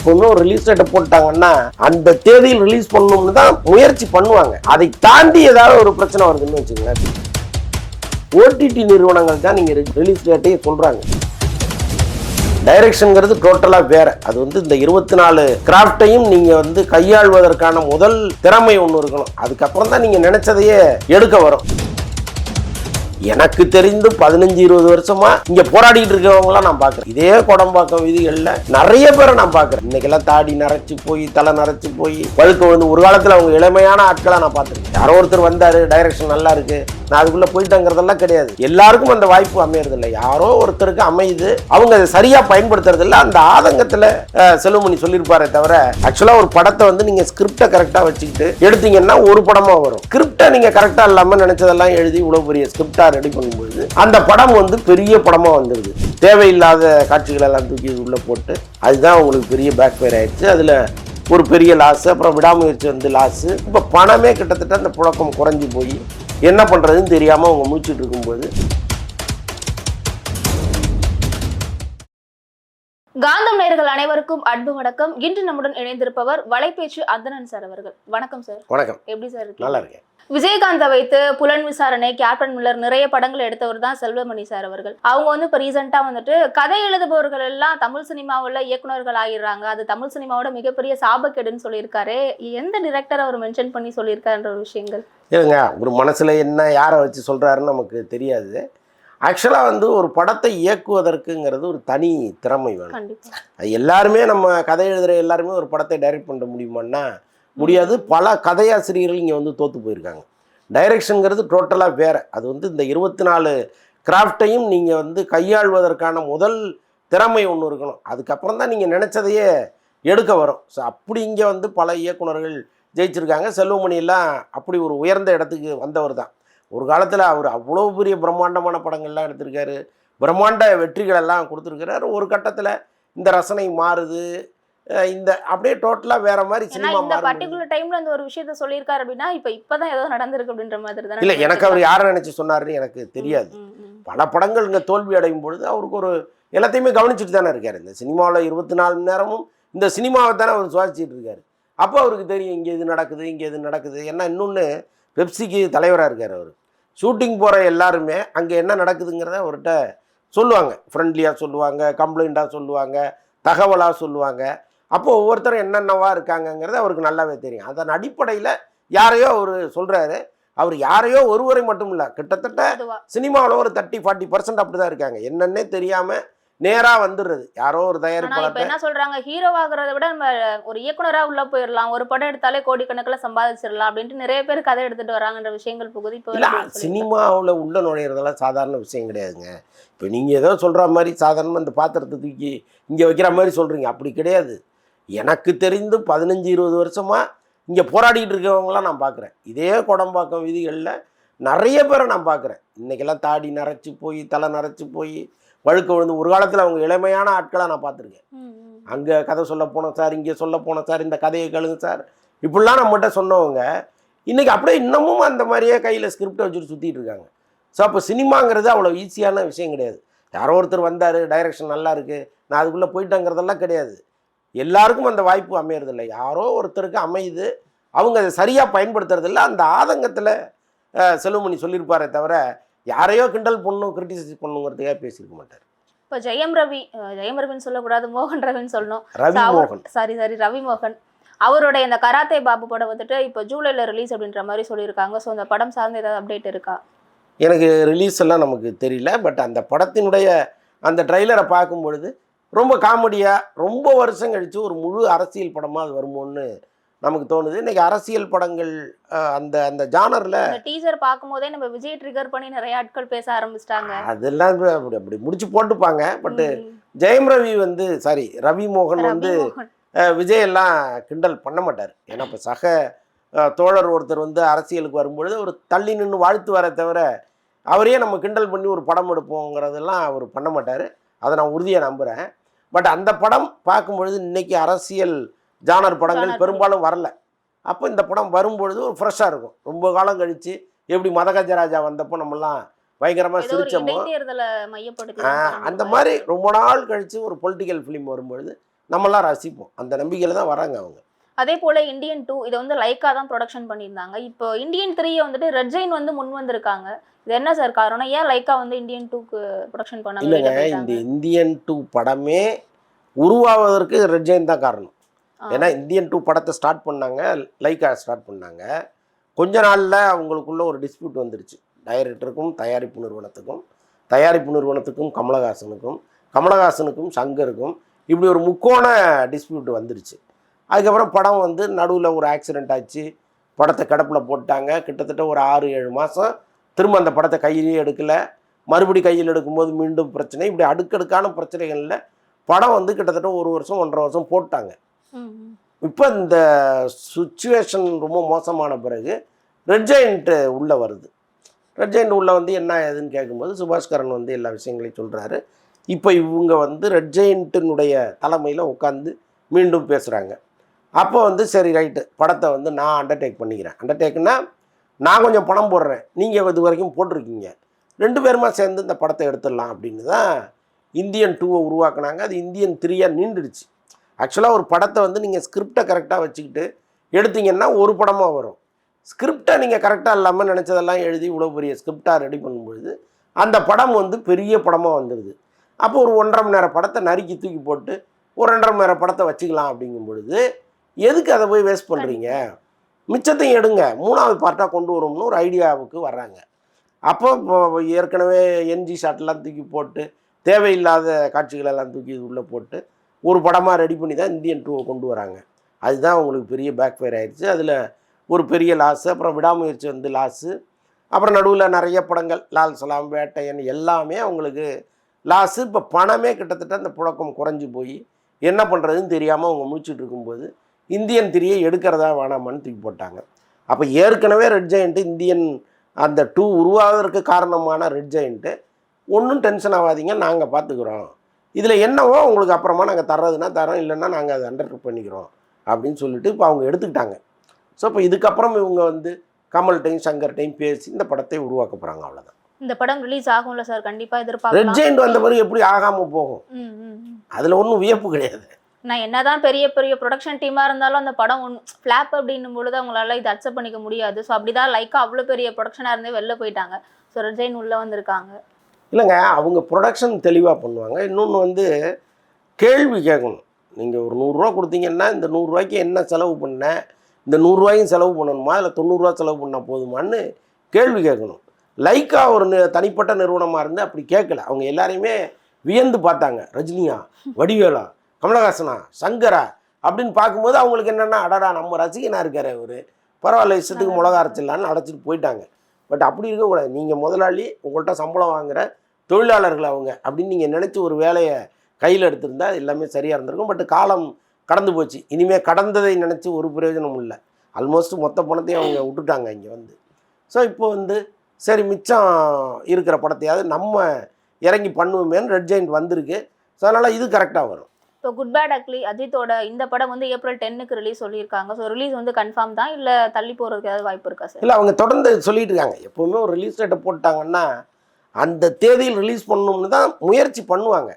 எப்பவுமே ஒரு ரிலீஸ் டேட்டை போட்டாங்கன்னா அந்த தேதியில் ரிலீஸ் பண்ணணும்னு தான் முயற்சி பண்ணுவாங்க. அதை தாண்டி ஏதாவது ஒரு பிரச்சனை வருதுன்னு வச்சுங்களேன் ஓடிடி நிறுவனங்கள் தான் நீங்கள் ரிலீஸ் டேட்டையே சொல்கிறாங்க டைரக்ஷனுங்கிறது டோட்டலாக வேற. அது வந்து இந்த இருபத்தி நாலு கிராஃப்டையும் நீங்கள் வந்து கையாள்வதற்கான முதல் திறமை ஒன்று இருக்கணும். அதுக்கப்புறம் தான் நீங்கள் நினச்சதையே எடுக்க வரும். எனக்கு தெரிந்து பதினஞ்சு இருபது வருஷமா இங்க போராடிட்டு இருக்கவங்களாம் நான் பாக்குறேன். இதே குடம்பாக்கம் வீதிகள்ல நிறைய பேரை நான் பாக்குறேன். இன்னைக்கெல்லாம் தாடி நரைச்சு போய் தலை நரைச்சு போய் பழுக்க வந்து ஒரு காலத்துல அவங்க இளமையான ஆட்களா நான் பார்த்துருக்கேன். யாரோ ஒருத்தர் வந்தாரு டைரக்ஷன் நல்லா இருக்கு. நான் அதுக்குள்ள போயிட்டேங்கிறதெல்லாம் கிடையாது. எல்லாருக்கும் அந்த வாய்ப்பு அமையறது இல்லை யாரோ ஒருத்தருக்கு அமையுது. அவங்க அதை சரியா பயன்படுத்துறது இல்லை அந்த ஆதங்கத்துல செல்வமணி சொல்லியிருப்பாரே தவிர ஆக்சுவலா ஒரு படத்தை வந்து நீங்க ஸ்கிரிப்டை கரெக்டா வச்சுக்கிட்டு எடுத்தீங்கன்னா ஒரு படமா வரும். ஸ்கிரிப்டை நீங்க கரெக்டா இல்லாம நினைச்சதெல்லாம் எழுதி இவ்வளவு பெரிய ஸ்கிரிப்டா ரெடி பண்ணும்போது அந்த படம் வந்து பெரிய படமாக வந்துடுது தேவையில்லாத காட்சிகள் எல்லாம் தூக்கி உள்ளே போட்டு அதுதான் உங்களுக்கு பெரிய பேக் ஃபயர் ஆயிடுச்சு. அதில் ஒரு பெரிய லாஸ் அப்புறம் விடாமுயற்சி வந்து லாஸு இப்போ பணமே கிட்டத்தட்ட அந்த புழக்கம் குறைஞ்சி போய் என்ன பண்ணுறதுன்னு தெரியாமல் அவங்க முடிச்சுட்டு இருக்கும்போது காந்தம் நேயர்கள் அனைவருக்கும் அன்பு வணக்கம். இன்று நம்முடன் இணைந்திருப்பவர் வலைபேச்சு அந்தணன் சார் அவர்கள். வணக்கம் சார். வணக்கம். எப்படி சார் நல்லா இருக்கேன். விஜயகாந்தை வைத்து புலன் விசாரணை கேப்டன் மில்லர் நிறைய படங்கள் எடுத்தவர் தான் செல்வமணி சார் அவர்கள். அவங்க வந்து இப்போ ரீசெண்டாக வந்துட்டு கதை எழுதுபவர்கள் எல்லாம் தமிழ் சினிமாவில் இயக்குனர்கள் ஆகிடுறாங்க அது தமிழ் சினிமாவோட மிகப்பெரிய சாபக்கேடுன்னு சொல்லியிருக்காரு. எந்த டிரெக்டர் அவர் மென்ஷன் பண்ணி சொல்லியிருக்காருன்ற ஒரு விஷயங்கள்? இல்லைங்க ஒரு மனசுல என்ன யாரை வச்சு சொல்றாருன்னு நமக்கு தெரியாது. ஆக்சுவலாக வந்து ஒரு படத்தை இயக்குவதற்குங்கிறது ஒரு தனி திறமை வேணும். அது எல்லாருமே நம்ம கதை எழுதுகிற எல்லாருமே ஒரு படத்தை டைரக்ட் பண்ண முடியுமான்னா முடியாது. பல கதையாசிரியர்கள் இங்கே வந்து தோற்று போயிருக்காங்க. டைரக்ஷனுங்கிறது டோட்டலாக வேற. அது வந்து இந்த இருபத்தி நாலு கிராஃப்டையும் நீங்கள் வந்து கையாள்வதற்கான முதல் திறமை ஒன்று இருக்கணும். அதுக்கப்புறம் தான் நீங்கள் நினச்சதையே எடுக்க வரும். ஸோ அப்படி இங்கே வந்து பல இயக்குனர்கள் ஜெயிச்சிருக்காங்க. செல்வமணி எல்லாம் அப்படி ஒரு உயர்ந்த இடத்துக்கு வந்தவர் தான். ஒரு காலத்தில் அவர் அவ்வளோ பெரிய பிரம்மாண்டமான படங்கள்லாம் எடுத்திருக்காரு. பிரம்மாண்ட வெற்றிகள் எல்லாம் கொடுத்துருக்கிறாரு. ஒரு கட்டத்தில் இந்த ரசனை மாறுது. இந்த அப்படியே டோட்டலாக வேற மாதிரி சினிமா இந்த பர்டிகுலர் டைம்ல அந்த ஒரு விஷயத்த சொல்லியிருக்காரு அப்படின்னா இப்போ இப்பதான் ஏதோ நடந்திருக்கு அப்படின்ற மாதிரி தானே இல்லை எனக்கு அவர் யாரை நினச்சி சொன்னாருன்னு எனக்கு தெரியாது. பல படங்கள் இங்கே தோல்வி அடையும் பொழுது அவருக்கு ஒரு எல்லாத்தையுமே கவனிச்சுட்டு தானே இருக்காரு. இந்த சினிமாவில் இருபத்தி நாலு மணி நேரமும் இந்த சினிமாவை தானே அவர் சுவாசிச்சுட்டு இருக்காரு. அப்போ அவருக்கு தெரியும் இங்கே இது நடக்குது இங்கே இது நடக்குது. ஏன்னா இன்னொன்று பெப்சிக்கு தலைவராக இருக்கார் அவர். ஷூட்டிங் போகிற எல்லாருமே அங்கே என்ன நடக்குதுங்கிறத அவர்கிட்ட சொல்லுவாங்க. ஃப்ரெண்ட்லியாக சொல்லுவாங்க கம்ப்ளைண்ட்டாக சொல்லுவாங்க தகவலாக சொல்லுவாங்க. அப்போ ஒவ்வொருத்தரும் என்னென்னவா இருக்காங்கங்கிறது அவருக்கு நல்லாவே தெரியும். அதன் அடிப்படையில் யாரையோ அவர் சொல்கிறாரு அவர் யாரையோ ஒருவரை மட்டும் இல்லை கிட்டத்தட்ட சினிமாவில் ஒரு தேர்ட்டி ஃபார்ட்டி பர்சன்ட் அப்படி தான் இருக்காங்க. என்னன்னே தெரியாமல் நேராக வந்துடுறது. யாரோ ஒரு தயாரிப்பாளர் என்ன சொல்றாங்க? ஹீரோ ஆகுறத விட நம்ம ஒரு இயக்குனரா உள்ள போயிடலாம். ஒரு படம் எடுத்தாலே கோடிக்கணக்கில் சம்பாதிச்சிடலாம் அப்படின்ட்டு நிறைய பேர் கதை எடுத்துட்டு வராங்கன்ற விஷயங்கள் புகுதி. இப்போ சினிமாவில் உள்ள நுழையிறதெல்லாம் சாதாரண விஷயம் கிடையாதுங்க. இப்போ நீங்கள் ஏதோ சொல்கிற மாதிரி சாதாரணமாக இந்த பாத்திரத்தை தூக்கி இங்கே வைக்கிற மாதிரி சொல்கிறீங்க அப்படி கிடையாது. எனக்கு தெரிந்து பதினஞ்சு இருபது வருஷமாக இங்கே போராடிட்டு இருக்கவங்களாம் நான் பார்க்குறேன் இதே குடம்பாக்கம் வீதிகளில் நிறைய பேரை நான் பார்க்குறேன் இன்றைக்கெல்லாம் தாடி நரைச்சி போய் தலை நரைச்சி போய் வழுக்க விழுந்து ஒரு காலத்தில் அவங்க இளமையான ஆட்களாக நான் பார்த்துருக்கேன். அங்கே கதை சொல்ல போனோம் சார் இங்கே சொல்ல போனோம் சார் இந்த கதையை கேளுங்க சார். இப்படிலாம் நம்மகிட்ட சொன்னவங்க இன்றைக்கி அப்படியே இன்னமும் அந்த மாதிரியே கையில் ஸ்கிரிப்டை வச்சுட்டு சுற்றிட்டு இருக்காங்க. ஸோ அப்போ சினிமாங்கிறது அவ்வளோ ஈஸியான விஷயம் கிடையாது. யாரோ ஒருத்தர் வந்தார் டைரக்ஷன் நல்லா இருக்குது நான் அதுக்குள்ளே போயிட்டேங்கிறதெல்லாம் கிடையாது. எல்லாருக்கும் அந்த வாய்ப்பு அமையறதில்ல. யாரோ ஒருத்தருக்கு அமையுது அவங்க அதை சரியாக பயன்படுத்துறதில்ல. அந்த ஆதங்கத்தில் செல்வமணி சொல்லியிருப்பாரே தவிர யாரையோ கிண்டல் பண்ணணும் கிரிட்டிசைஸ் பண்ணுங்கிறதுக்காக பேசியிருக்க மாட்டார். இப்போ ஜெயம் ரவி ஜெயம் ரவின்னு சொல்லக்கூடாது மோகன் ரவின்னு சொல்லணும். ரவி மோகன். சாரி சாரி ரவி மோகன். அவருடைய இந்த கராத்தே பாபு படம் வந்துட்டு இப்போ ஜூலைல ரிலீஸ் அப்படின்ற மாதிரி சொல்லியிருக்காங்க. ஸோ அந்த படம் சார்ந்து ஏதாவது அப்டேட் இருக்கா? எனக்கு ரிலீஸ் எல்லாம் நமக்கு தெரியல. பட் அந்த படத்தினுடைய அந்த ட்ரைலரை பார்க்கும் பொழுது ரொம்ப காமெடியாக ரொம்ப வருஷம் கழித்து ஒரு முழு அரசியல் படமாக அது வருமோன்னு நமக்கு தோணுது. இன்னைக்கு அரசியல் படங்கள் அந்த அந்த ஜானரில் டீசர் பார்க்கும்போதே நம்ம விஜய் ட்ரிகர் பண்ணி நிறைய ஆட்கள் பேச ஆரம்பிச்சிட்டாங்க. அதெல்லாம் அப்படி அப்படி முடிச்சு போட்டுப்பாங்க. பட்டு ஜெயம் ரவி வந்து சாரி ரவி மோகன் வந்து விஜய் எல்லாம் கிண்டல் பண்ண மாட்டார். ஏன்னா இப்போ சக தோழர் ஒருத்தர் வந்து அரசியலுக்கு வரும்பொழுது ஒரு தள்ளி நின்று வாழ்த்து வர தவிர அவரையே நம்ம கிண்டல் பண்ணி ஒரு படம் எடுப்போங்கிறதெல்லாம் அவர் பண்ண மாட்டார். அதை நான் உறுதியாக நம்புகிறேன் பட் அந்த படம் பார்க்கும்பொழுது இன்னைக்கு அரசியல் ஜானர் படங்கள் பெரும்பாலும் வரல. அப்போ இந்த படம் வரும்பொழுது ஒரு ஃப்ரெஷ்ஷாக இருக்கும். ரொம்ப காலம் கழித்து எப்படி மதகஜராஜா வந்தப்போ நம்மலாம் பயங்கரமாக சிரிச்சோமோ? அந்த மாதிரி ரொம்ப நாள் கழித்து ஒரு பொலிட்டிக்கல் ஃபிலிம் வரும்பொழுது நம்மளாம் ரசிப்போம். அந்த நம்பிக்கையில் தான் வராங்க அவங்க. அதே போல இந்தியன் டூ இதை வந்து லைக்கா தான் ப்ரொடக்ஷன் பண்ணியிருந்தாங்க. இப்போ இந்தியன் த்ரீயை வந்துட்டு ரெட் ஜெயின் வந்து முன் வந்திருக்காங்க. இது என்ன சார் காரணம்? ஏன் லைக்கா வந்து இந்தியன் டூக்கு ப்ரொடக்ஷன் பண்ணாங்க இல்லைங்க இந்த? இந்தியன் டூ படமே உருவாவதற்கு ரெட் ஜெயின் தான் காரணம். ஏன்னா இந்தியன் டூ படத்தை ஸ்டார்ட் பண்ணாங்க லைக்கா ஸ்டார்ட் பண்ணாங்க. கொஞ்ச நாளில் அவங்களுக்குள்ள ஒரு டிஸ்பியூட் வந்துருச்சு. டைரக்டருக்கும் தயாரிப்பு நிறுவனத்துக்கும் தயாரிப்பு நிறுவனத்துக்கும் கமலஹாசனுக்கும் கமலஹாசனுக்கும் சங்கருக்கும் இப்படி ஒரு முக்கோண டிஸ்பியூட் வந்துடுச்சு அதுக்கப்புறம் படம் வந்து நடுவில் ஒரு ஆக்சிடென்ட் ஆச்சு. படத்தை கிடப்பில் போட்டாங்க. கிட்டத்தட்ட ஒரு ஆறு ஏழு மாதம் திரும்ப அந்த படத்தை கையிலேயே எடுக்கலை. மறுபடி கையில் எடுக்கும்போது மீண்டும் பிரச்சனை. இப்படி அடுக்கடுக்கான பிரச்சனைகளில் படம் வந்து கிட்டத்தட்ட ஒரு வருஷம் ஒன்றரை வருஷம் போட்டாங்க. இப்போ இந்த சுச்சுவேஷன் ரொம்ப மோசமான பிறகு ரெட் ஜெயின்ட்டு உள்ளே வருது. ரெட் ஜெயின்ட் உள்ளே வந்து என்ன ஏதுன்னு கேட்கும்போது சுபாஷ்கரன் வந்து எல்லா விஷயங்களையும் சொல்கிறாரு இப்போ இவங்க வந்து ரெட் ஜெயிண்ட்டினுடைய தலைமையில் உட்காந்து மீண்டும் பேசுகிறாங்க அப்போ வந்து சரி ரைட்டு படத்தை வந்து நான் அண்டர்டேக் பண்ணிக்கிறேன். அண்டர்டேக்குன்னா நான் கொஞ்சம் பணம் போடுறேன். நீங்கள் இது வரைக்கும் போட்டிருக்கீங்க. ரெண்டு பேருமா சேர்ந்து இந்த படத்தை எடுத்துடலாம் அப்படின்னு தான் இந்தியன் டூவை உருவாக்குனாங்க. அது இந்தியன் த்ரீயாக நீண்டுடுச்சு. ஆக்சுவலாக ஒரு படத்தை வந்து நீங்கள் ஸ்கிரிப்டை கரெக்டாக வச்சுக்கிட்டு எடுத்தீங்கன்னா ஒரு படமாக வரும். ஸ்கிரிப்டை நீங்கள் கரெக்டாக இல்லாமல் நினச்சதெல்லாம் எழுதி இவ்வளோ பெரிய ஸ்கிரிப்டாக ரெடி பண்ணும்பொழுது அந்த படம் வந்து பெரிய படமாக வந்துடுது அப்போ ஒரு ஒன்றரை மணி நேரம் படத்தை நறுக்கி தூக்கி போட்டு ஒரு ரெண்டரை மணி நேரம் படத்தை வச்சுக்கலாம் அப்படிங்கும் பொழுது எதுக்கு அதை போய் வேஸ்ட் பண்ணுறீங்க மிச்சத்தையும் எடுங்க. மூணாவது பார்ட்டாக கொண்டு வரும்னு ஒரு ஐடியாவுக்கு வர்றாங்க. அப்போ ஏற்கனவே என்ஜி ஷாட்லாம் தூக்கி போட்டு தேவையில்லாத காட்சிகளெல்லாம் தூக்கி உள்ளே போட்டு ஒரு படமாக ரெடி பண்ணி தான் இந்தியன் டூவை கொண்டு வராங்க. அதுதான் அவங்களுக்கு பெரிய பேக் ஃபயர் ஆகிடுச்சு அதில் ஒரு பெரிய லாஸு அப்புறம் விடாமுயற்சி வந்து லாஸு அப்புறம் நடுவில் நிறைய படங்கள் லால் சலாம் வேட்டையன் எல்லாமே அவங்களுக்கு லாஸு இப்போ பணமே கிட்டத்தட்ட அந்த புழக்கம் குறைஞ்சி போய் என்ன பண்ணுறதுன்னு தெரியாமல் அவங்க முடிச்சுட்டு இருக்கும்போது இந்தியன் திரியை எடுக்கிறதா வேணாமான்னு தூக்கி போட்டாங்க. அப்போ ஏற்கனவே ரெட் ஜெயண்ட்டு இந்தியன் அந்த டூ உருவாவதற்கு காரணமான ரெட் ஜெயண்ட்டு ஒன்றும் டென்ஷன் ஆகாதீங்க நாங்கள் பார்த்துக்குறோம் இதில் என்னவோ உங்களுக்கு அப்புறமா நாங்கள் தர்றதுன்னா தரோம் இல்லைன்னா நாங்கள் அதை அண்டர் பண்ணிக்கிறோம் அப்படின்னு சொல்லிட்டு இப்போ அவங்க எடுத்துக்கிட்டாங்க. ஸோ இப்போ இதுக்கப்புறம் இவங்க வந்து கமல்கிட்டையும் சங்கர்கிட்டையும் பேசி இந்த படத்தை உருவாக்க போகிறாங்க அவ்வளோதான் இந்த படம் ரிலீஸ் ஆகும்ல சார் கண்டிப்பா ரெட் எதிர்பார்க்கலாம் ஜெயண்ட் வந்த பிறகு எப்படி ஆகாமல் போகும். அதில் ஒன்றும் வியப்பு கிடையாது. நான் என்னதான் பெரிய பெரிய ப்ரொடக்ஷன் டீமா இருந்தாலும் அந்த படம் ஒன் ஃபிளாப் அப்படின்னும் பொழுது அவங்களால இதை அக்செப்ட் பண்ணிக்க முடியாது. ஸோ அப்படிதான் லைக்கா அவ்வளோ பெரிய ப்ரொடக்ஷனாக இருந்தே வெளில போயிட்டாங்க. ஸோ ரெஜைன் உள்ள வந்திருக்காங்க. இல்லைங்க அவங்க ப்ரொடக்ஷன் தெளிவாக பண்ணுவாங்க. இன்னொன்று வந்து கேள்வி கேட்கணும். நீங்கள் ஒரு நூறுரூவா கொடுத்தீங்கன்னா இந்த நூறுரூவாய்க்கு என்ன செலவு பண்ண? இந்த நூறுரூவாயும் செலவு பண்ணணுமா? இல்லை தொண்ணூறுரூவா செலவு பண்ணால் போதுமான்னு கேள்வி கேட்கணும். லைக்கா ஒரு தனிப்பட்ட நிறுவனமாக இருந்து அப்படி கேட்கல. அவங்க எல்லாரையுமே வியந்து பார்த்தாங்க. ரஜினியா வடிவேலா கமலஹாசனா சங்கரா அப்படின்னு பார்க்கும்போது அவங்களுக்கு என்னென்னா அடடா நம்ம ரசிகனாக இருக்காரு அவர். பரவாயில்ல இஷ்டத்துக்கு மிளகா அரைச்சிடலான்னு அடைச்சிட்டு போயிட்டாங்க. பட் அப்படி இருக்கக்கூடாது. நீங்கள் முதலாளி உங்கள்கிட்ட சம்பளம் வாங்குகிற தொழிலாளர்கள் அவங்க அப்படின்னு நீங்கள் நினச்சி ஒரு வேலையை கையில் எடுத்திருந்தா எல்லாமே சரியாக இருந்திருக்கும். பட் காலம் கடந்து போச்சு. இனிமேல் கடந்ததை நினச்சி ஒரு பிரயோஜனமும் இல்லை. ஆல்மோஸ்ட் மொத்த பணத்தையும் அவங்க விட்டுட்டாங்க இங்கே வந்து. ஸோ இப்போ வந்து சரி மிச்சம் இருக்கிற படத்தையாவது நம்ம இறங்கி பண்ணுவோமேன்னு ரெட் ஜெயிண்ட் வந்திருக்கு. ஸோ அதனால் இது கரெக்டாக வரும். இப்போ குட் பேட் அக்லி அஜித்தோட இந்த படம் வந்து ஏப்ரல் டென்னுக்கு ரிலீஸ் சொல்லியிருக்காங்க. ஸோ ரிலீஸ் வந்து கன்ஃபார்ம் தான்? இல்லை தள்ளி போகிறதுக்கு ஏதாவது வாய்ப்பு இருக்கா சார் இல்லை அவங்க தொடர்ந்து சொல்லிட்டு இருக்காங்க. எப்போவுமே ஒரு ரிலீஸ் டேட்டை போட்டாங்கன்னா அந்த தேதியில் ரிலீஸ் பண்ணணும்னு தான் முயற்சி பண்ணுவாங்க.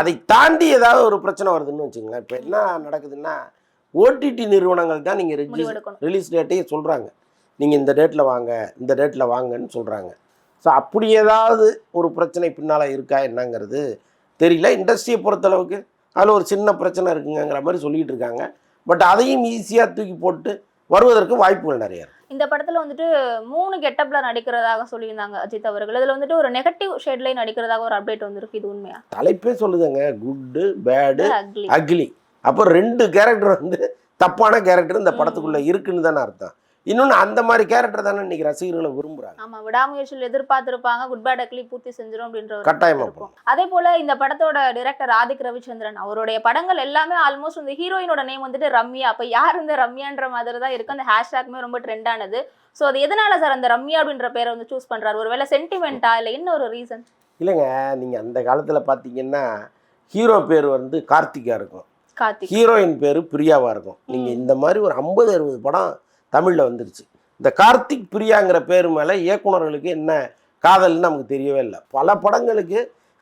அதை தாண்டி ஏதாவது ஒரு பிரச்சனை வருதுன்னு வச்சுங்களேன் இப்போ என்ன நடக்குதுன்னா ஓடிடி நிறுவனங்கள் தான் நீங்கள் ரிலீஸ் டேட்டையே சொல்கிறாங்க நீங்கள் இந்த டேட்டில் வாங்க இந்த டேட்டில் வாங்கன்னு சொல்கிறாங்க ஸோ அப்படி ஏதாவது ஒரு பிரச்சனை பின்னால் இருக்கா என்னங்கிறது தெரியல. இண்டஸ்ட்ரியை பொறுத்தளவுக்கு அதில் ஒரு சின்ன பிரச்சனை இருக்குங்கிற மாதிரி சொல்லிட்டு இருக்காங்க. பட் அதையும் ஈஸியாக தூக்கி போட்டு வருவதற்கு வாய்ப்புகள் நிறைய இருக்கு. இந்த படத்துல வந்துட்டு மூணு கெட்டப்ல நடிக்கிறதாக சொல்லியிருந்தாங்க அஜித் அவர்கள். இதுல வந்துட்டு ஒரு நெகட்டிவ் ஷேட்லயே நடிக்கிறதாக ஒரு அப்டேட் வந்திருக்கு. இது உண்மையா? தலைப்பே சொல்லுதுங்க. Good bad ugly. அக்லி. அப்போ ரெண்டு கேரக்டர் வந்து தப்பான கேரக்டர் இந்த படத்துக்குள்ளே இருக்குன்னு தானே அர்த்தம். இன்னொன்று அந்த மாதிரி கேரக்டர் தானே இன்னைக்கு ரசிகர்களை விரும்புகிறாங்க ஆமா விடாமுயற்சியில் எதிர்பார்த்திருப்பாங்க குட் பேட் அக்லி பூர்த்தி செஞ்சிரும் அப்படின்ற ஒரு கட்டாயமா இருக்கும். அதே போல இந்த படத்தோட டைரக்டர் ஆதிக் ரவிச்சந்திரன் அவருடைய படங்கள் எல்லாமே ஆல்மோஸ்ட் இந்த ஹீரோயினோட நேம் வந்துட்டு ரம்யா. அப்ப யார் இந்த ரம்யான்ற மாதிரி தான் இருக்கு. அந்த ஹேஷ்டாக்மே ரொம்ப ட்ரெண்ட் ஆனது. ஸோ அது எதனால சார் அந்த ரம்யா அப்படின்ற பேரை வந்து சூஸ் பண்றாரு? ஒருவேளை சென்டிமெண்டா இல்ல என்ன ஒரு ரீசன் இல்லைங்க நீங்கள் அந்த காலத்தில் பார்த்தீங்கன்னா ஹீரோ பேர் வந்து கார்த்திகா இருக்கும். கார்த்திக். ஹீரோயின் பேர் பிரியாவாக இருக்கும். நீங்கள் இந்த மாதிரி ஒரு ஐம்பது அறுபது படம் தமிழில் வந்துருச்சு. இந்த கார்த்திக் பிரியாங்கிற பேர் மேலே இயக்குனர்களுக்கு என்ன காதல்னு நமக்கு தெரியவே இல்லை. பல படங்களுக்கு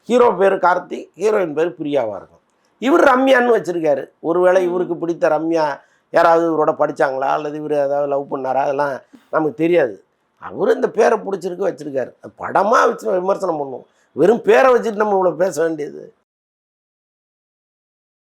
ஹீரோ பேர் கார்த்திக் ஹீரோயின் பேர் பிரியாவாக இருக்கும் இவர் ரம்யான்னு வச்சிருக்காரு. ஒருவேளை இவருக்கு பிடித்த ரம்யா யாராவது இவரோட படிச்சாங்களா? அல்லது இவர் ஏதாவது லவ் பண்ணாரா? அதெல்லாம் நமக்கு தெரியாது. அவர் இந்த பேரை பிடிச்சிருக்கு வச்சிருக்காரு. படமாக வச்சு விமர்சனம் பண்ணுவோம். வெறும் பேரை வச்சுட்டு நம்ம இவ்வளோ பேச வேண்டியது.